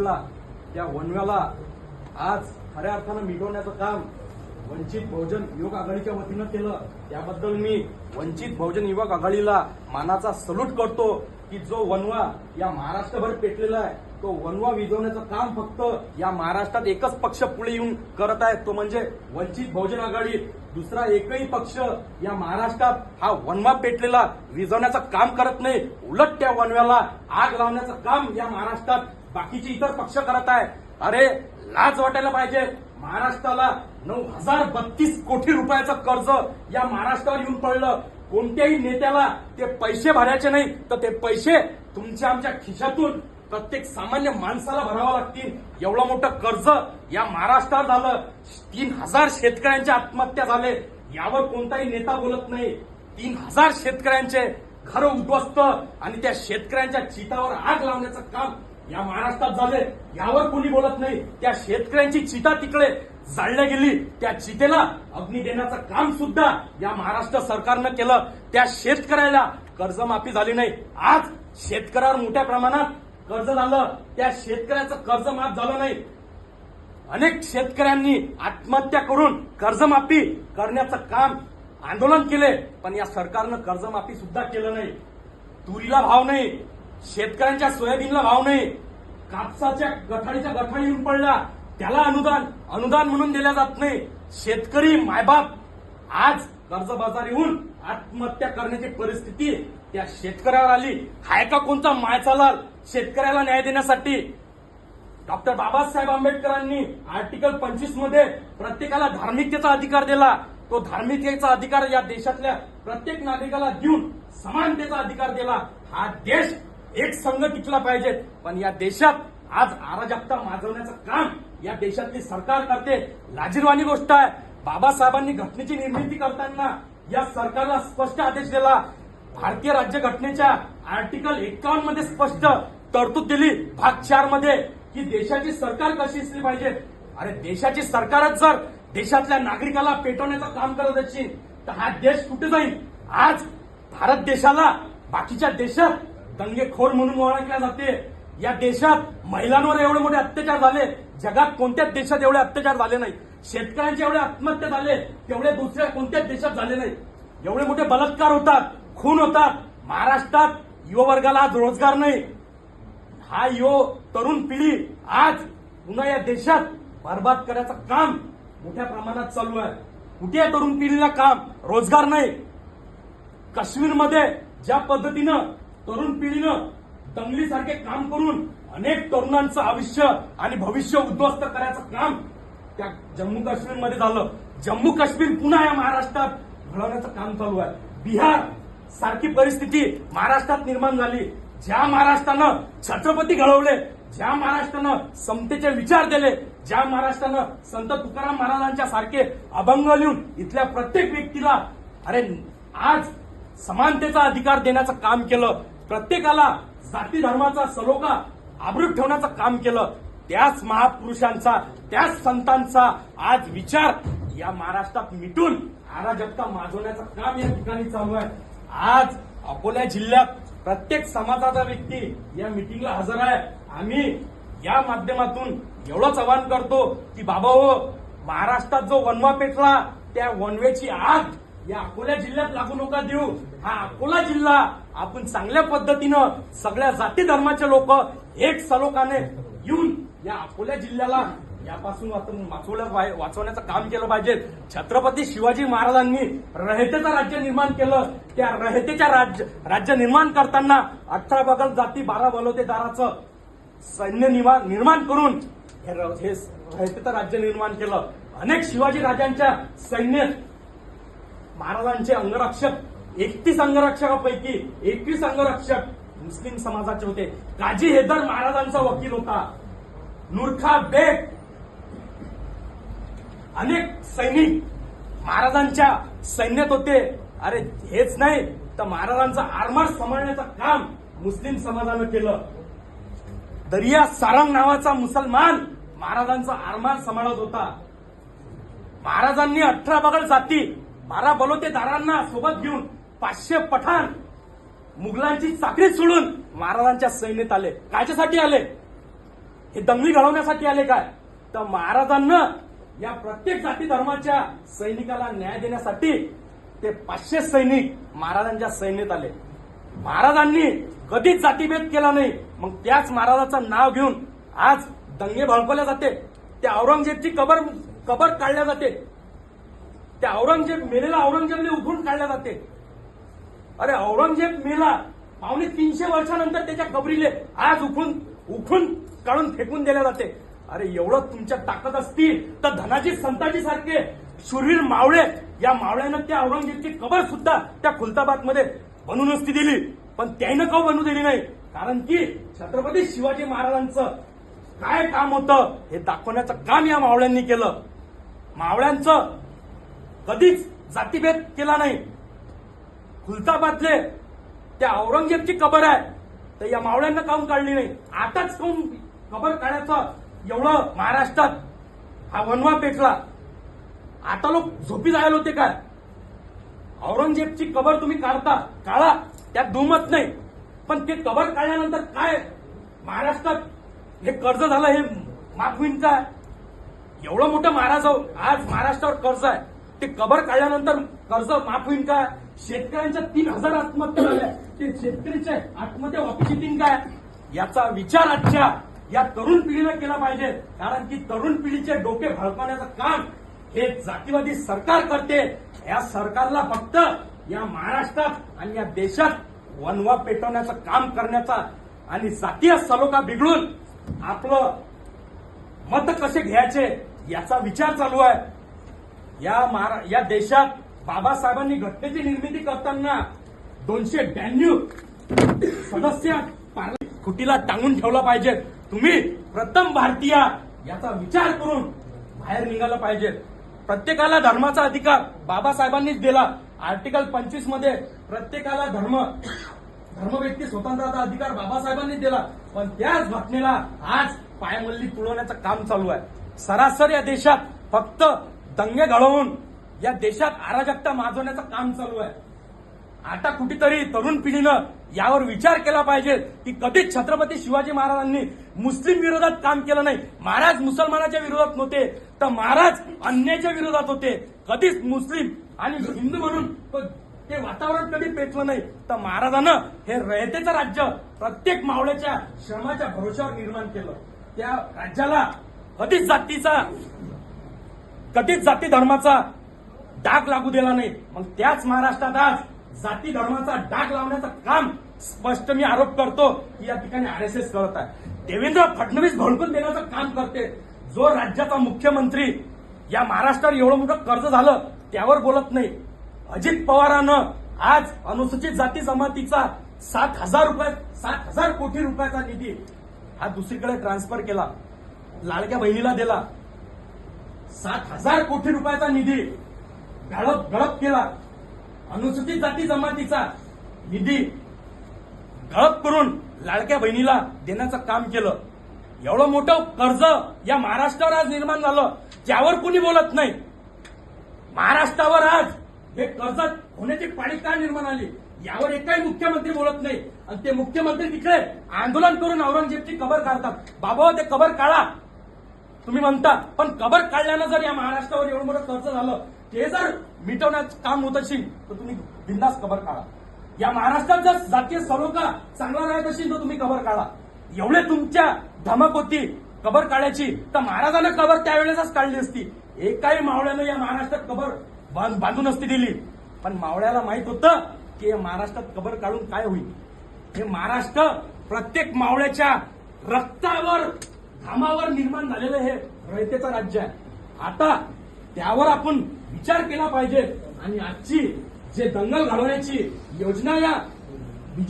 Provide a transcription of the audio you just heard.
ला त्या वनव्याला आज खऱ्या अर्थानं मिटवण्याचं काम वंचित बहुजन युवक आघाडीच्या वतीनं केलं. त्याबद्दल मी वंचित बहुजन युवक आघाडीला मानाचा सल्यूट करतो की जो वनवा या महाराष्ट्रभर पेटलेला आहे तो वनवा विझवण्याचं काम फक्त या महाराष्ट्रात एकच पक्ष पुढे येऊन करत आहे तो म्हणजे वंचित बहुजन आघाडी. दुसरा एकही पक्ष या महाराष्ट्रात हा वनवा पेटलेला विजवण्याचं काम करत नाही. उलट त्या वनव्याला आग लावण्याचं काम या महाराष्ट्रात बाकीचे इतर पक्ष करत आहे अरे लाज वाटायला पाहिजे. महाराष्ट्राला नऊ हजार बत्तीस कोटी रुपयाचं कर्ज या महाराष्ट्रावर येऊन पडलं. कोणत्याही नेत्याला ते पैसे भरायचे नाही. तर ते पैसे तुमच्या आमच्या खिशातून प्रत्येक सामान्य माणसाला भरावं लागतील. एवढं मोठं कर्ज या महाराष्ट्रावर झालं. तीन हजार शेतकऱ्यांच्या आत्महत्या झाले. यावर कोणताही नेता बोलत नाही. तीन हजार शेतकऱ्यांचे घर उद्ध्वस्त आणि त्या शेतकऱ्यांच्या चितावर आग लावण्याचं काम या महाराष्ट्रात झाले यावर कोणी बोलत नाही. त्या शेतकऱ्यांची चिता तिकडे जाळल्या गेली. त्या चितेला अग्नी देण्याचं काम सुद्धा या महाराष्ट्र सरकारनं केलं. त्या शेतकऱ्याला कर्जमाफी झाली नाही. आज शेतकऱ्यावर मोठ्या प्रमाणात कर्ज झालं. त्या शेतकऱ्याचं कर्ज माफ झालं नाही. अनेक शेतकऱ्यांनी आत्महत्या करून कर्जमाफी करण्याचं काम आंदोलन केले पण या सरकारनं कर्जमाफी सुद्धा केलं नाही. तुरीला भाव नाही. शेतकऱ्यांच्या सोयाबीनला भाव नाही. कापसाच्या गठाडीच्या गठाडी येऊन पडला. त्याला अनुदान अनुदान म्हणून दिल्या जात नाही. शेतकरी मायबाप आज कर्जबाजारी होऊन आत्महत्या करण्याची परिस्थिती त्या शेतकऱ्यावर आली. हाय का कोणता मायचा लाल शेतकऱ्याला न्याय देण्यासाठी. डॉक्टर बाबासाहेब आंबेडकरांनी आर्टिकल पंचवीसमध्ये प्रत्येकाला धार्मिकतेचा अधिकार दिला. तो धार्मिकतेचा अधिकार या देशातल्या प्रत्येक नागरिकाला देऊन समानतेचा अधिकार दिला. हा देश एक संघ टिकला पाहिजे. पण या देशात आज अराजकता माजवण्याचं काम या देशातली सरकार करते. लाजीरवाणी गोष्ट आहे. बाबासाहेबांनी घटनेची निर्मिती करताना या सरकारला स्पष्ट आदेश दिला. भारतीय राज्य घटनेच्या आर्टिकल एकावन्नमध्ये स्पष्ट तरतूद दिली. भाग चारमध्ये की देशाची सरकार कशी असली पाहिजे? अरे देशाची सरकारच जर देशातल्या नागरिकाला पेटवण्याचं काम करत असेल तर हा देश कुठे जाईल? आज भारत देशाला बाकीच्या देशात दंगेखोर म्हणून ओळखल्या जाते. या देशात महिलांवर एवढे मोठे अत्याचार झाले. जगात कोणत्याच देशात एवढे अत्याचार झाले नाही? शेतकऱ्यांचे एवढे आत्महत्या झाले. तेवढे दुसऱ्या कोणत्याच देशात झाले नाही? एवढे मोठे बलात्कार होतात खून होतात. महाराष्ट्रात युववर्गाला आज रोजगार नाही. हा यो तरुण पिढी आज पुन्हा या देशात बर्बाद करायचं काम मोठ्या प्रमाणात चालू आहे. कुठे तरुण पिढीला काम? रोजगार नाही. काश्मीरमध्ये ज्या पद्धतीनं तरुण पिढीनं दंगलीसारखे काम करून अनेक तरुणांचं आयुष्य आणि भविष्य उद्ध्वस्त करायचं काम त्या जम्मू काश्मीरमध्ये झालं. जम्मू काश्मीर पुन्हा या महाराष्ट्रात घडवण्याचं काम चालू आहे. बिहार सारखी परिस्थिती महाराष्ट्रात निर्माण झाली. ज्या महाराष्ट्रानं छत्रपती घडवले ज्या महाराष्ट्रानं समतेचे विचार दिले ज्या महाराष्ट्रानं संत तुकाराम महाराजांच्या सारखे अभंग लिहून इथल्या प्रत्येक व्यक्तीला अरे आज समानतेचा अधिकार देण्याचं काम केलं प्रत्येकाला जाती धर्माचा सलोखा आबरूत ठेवण्याचं काम केलं. त्याच महापुरुषांचा त्याच संतांचा आज विचार या महाराष्ट्रात मिटून अराजकता माजवण्याचं काम या ठिकाणी चालू आहे. आज अकोला जिल्ह्यात प्रत्येक समाजाचा व्यक्ती या मिटिंगला हजर आहे. आम्ही या माध्यमातून एवढंच आवाहन करतो की बाबा हो महाराष्ट्रात जो वनवा पेटला त्या वनवेची आग या अकोला जिल्ह्यात लागू नका देऊ. हा अकोला जिल्हा आपण चांगल्या पद्धतीनं सगळ्या जाती धर्माचे लोक एक सलोखाने येऊन या अकोला जिल्ह्याला यापासून वाचून- वाचवल्या वाचवण्याचं काम केलं पाहिजे. छत्रपती शिवाजी महाराजांनी रहतेचं राज्य निर्माण केलं. त्या रहतेच्या राज्य राज्य निर्माण करताना अठरा बगल जाती बारा बलवतेदाराचं सैन्य निवा- निर्माण करून हे र- हे राज्य निर्माण केलं. अनेक शिवाजी राजांच्या सैन्य महाराजांचे अंगरक्षक एकतीस अंगरक्षकापैकी एकवीस अंगरक्षक मुस्लिम समाजाचे होते. काजी हेदर महाराजांचा वकील होता. नूरखा बेग अनेक सैनिक महाराजांच्या सैन्यात होते. अरे हेच नाही तर महाराजांचा आरमार सांभाळण्याचं काम मुस्लिम समाजानं केलं. दरिया सारंग नावाचा मुसलमान महाराजांचा आरमार सांभाळत होता. महाराजांनी अठरा बगल जाती बारा बलोतेदारांना सोबत घेऊन पाचशे पठाण मुघलांची चाकरी सोडून महाराजांच्या सैन्यात आले. कायच्यासाठी आले? हे दंगली घडवण्यासाठी आले काय? तर महाराजांना या प्रत्येक जाती धर्माच्या सैनिकाला न्याय देण्यासाठी ते पाचशे सैनिक महाराजांच्या सैन्यात आले. महाराजांनी कधीच जातीभेद केला नाही. मग त्याच महाराजाचं नाव घेऊन आज दंगे भडकवल्या जाते. त्या औरंगजेबची कबर कबर काढल्या जाते. त्या औरंगजेब मेलेला औरंगजेबने उठून काढल्या जाते. अरे औरंगजेब मेला पावणे तीनशे वर्षानंतर त्याच्या कबरीले आज उठून उठून काढून फेकून दिल्या जाते. अरे एवढं तुमच्या ताकद असतील तर धनाजी संताजी सारखे शूरवीर मावळे या मावळ्यानं त्या औरंगजेबची कबर सुद्धा त्या खुलताबादमध्ये बनवून नसती दिली. पण त्यानं का बनू दिली नाही? कारण की छत्रपती शिवाजी महाराजांचं काय काम होतं हे दाखवण्याचं काम या मावळ्यांनी केलं. मावळ्यांचं कधीच जातीभेद केला नाही. खुलताबादले त्या औरंगजेबची कबर आहे तर या मावळ्यांना काऊन काढली नाही? आताच काऊन कबर काढायचं एवढं महाराष्ट्रात? हा वनवा पेटला. आता लोक झोपी जायला होते काय? औरंगजेबची कबर तुम्ही काढता काढा त्यात दुमत नाही. पण ते कबर काढल्यानंतर काय? महाराष्ट्रात हे कर्ज झालं हे माफ होईन काय? एवढं मोठं महाराज आज महाराष्ट्रावर कर्ज आहे. ते कबर काढल्यानंतर कर्ज माफ होईल काय? शेतकऱ्यांच्या तीन हजार आत्महत्या झाल्या. ते शेतकरीच्या आत्महत्या वापस येतील काय? याचा विचार आजच्या या तरुण पिढीला केला पाहिजे. कारण की तरुण पिढीचे डोके भडकवण्याचं काम हे जातीवादी सरकार करते. या सरकारला फक्त या महाराष्ट्रात आणि या देशात वनवा पेटवण्याचं काम करण्याचा आणि जातीय सलोखा बिघडून आपलं मत कसे घ्यायचे याचा विचार चालू आहे. या महारा या देशात बाबासाहेबांनी घटनेची निर्मिती करताना दोनशे ब्याण्णव सदस्य पार्ल- खुटीला टांगून ठेवला पाहिजे. तुम्ही प्रथम भारतीय याचा विचार करून बाहेर निघाला पाहिजे. प्रत्येकाला धर्माचा अधिकार बाबासाहेबांनीच दिला. आर्टिकल पंचवीसमध्ये प्रत्येकाला धर्म धर्मव्यक्ती स्वतंत्राचा अधिकार बाबासाहेबांनी दिला. पण त्याच घटनेला आज पायमल्ली तुडवण्याचं काम चालू आहे. सरासर या देशात फक्त दंगे घडवून या देशात अराजकता माजवण्याचं काम चालू आहे. आता कुठेतरी तरुण पिढीनं यावर विचार केला पाहिजे की कधीच छत्रपती शिवाजी महाराजांनी मुस्लिम विरोधात काम केलं नाही. महाराज मुसलमानाच्या विरोधात नव्हते तर महाराज अन्याच्या विरोधात होते. कधीच मुस्लिम आणि हिंदू म्हणून ते वातावरण कधी पेटलं नाही. तर महाराजानं हे रयतेचं राज्य प्रत्येक मावळ्याच्या श्रमाच्या भरोश्यावर निर्माण केलं. त्या राज्याला कधीच जातीचा कधीच जाती धर्माचा डाग लागू दिला नाही. मग त्याच महाराष्ट्रात आज जाती धर्माचा डाग लावण्याचं काम स्पष्ट मी आरोप करतो की या ठिकाणी आरएसएस करत आहे. देवेंद्र फडणवीस भडकून देण्याचं काम करते. जो राज्याचा मुख्यमंत्री या महाराष्ट्रावर एवढं मोठं कर्ज झालं त्यावर बोलत नाही. अजित पवारानं आज अनुसूचित जाती जमातीचा सात हजार रुपये सात हजार कोटी रुपयाचा निधी हा दुसरीकडे ट्रान्सफर केला. लाडक्या बहिणीला दिला. सात हजार कोटी रुपयाचा निधी गळप गळप केला. अनुसूचित जाती जमातीचा निधी गळप करून लाडक्या बहिणीला देण्याचं काम केलं. एवढं मोठं कर्ज या महाराष्ट्रावर आज निर्माण झालं त्यावर कुणी बोलत नाही. महाराष्ट्रावर आज हे कर्ज होण्याची पाळी का निर्माण आली? यावर एकही मुख्यमंत्री बोलत नाही. आणि ते मुख्यमंत्री तिकडे आंदोलन करून औरंगजेबची कबर काढतात. बाबा ते कबर काढा. तुम्ही म्हणता पण कबर काढल्यानं जर या महाराष्ट्रावर एवढं मोठं खर्च झालं ते जर मिटवण्याचं काम होत असेल तर तुम्ही बिंदास कबर काढा. या महाराष्ट्रात जर जातीय सलोखा चांगला राहत असेल तर तुम्ही कबर काढा. एवढे तुमच्या धमक होती कबर काढायची तर महाराजानं कबर त्यावेळेसच काढली असती. एकाही मावळ्यानं या महाराष्ट्रात कबर बांध- बांधून असती दिली. पण मावळ्याला माहीत होतं की महाराष्ट्रात कबर काढून काय होईल? हे महाराष्ट्र प्रत्येक मावळ्याच्या रक्तावर घामावर निर्माण झालेलं हे रयतेचं राज्य आहे. आता त्यावर आपण विचार केला पाहिजे. आणि आजची जे दंगल घालवण्याची योजना या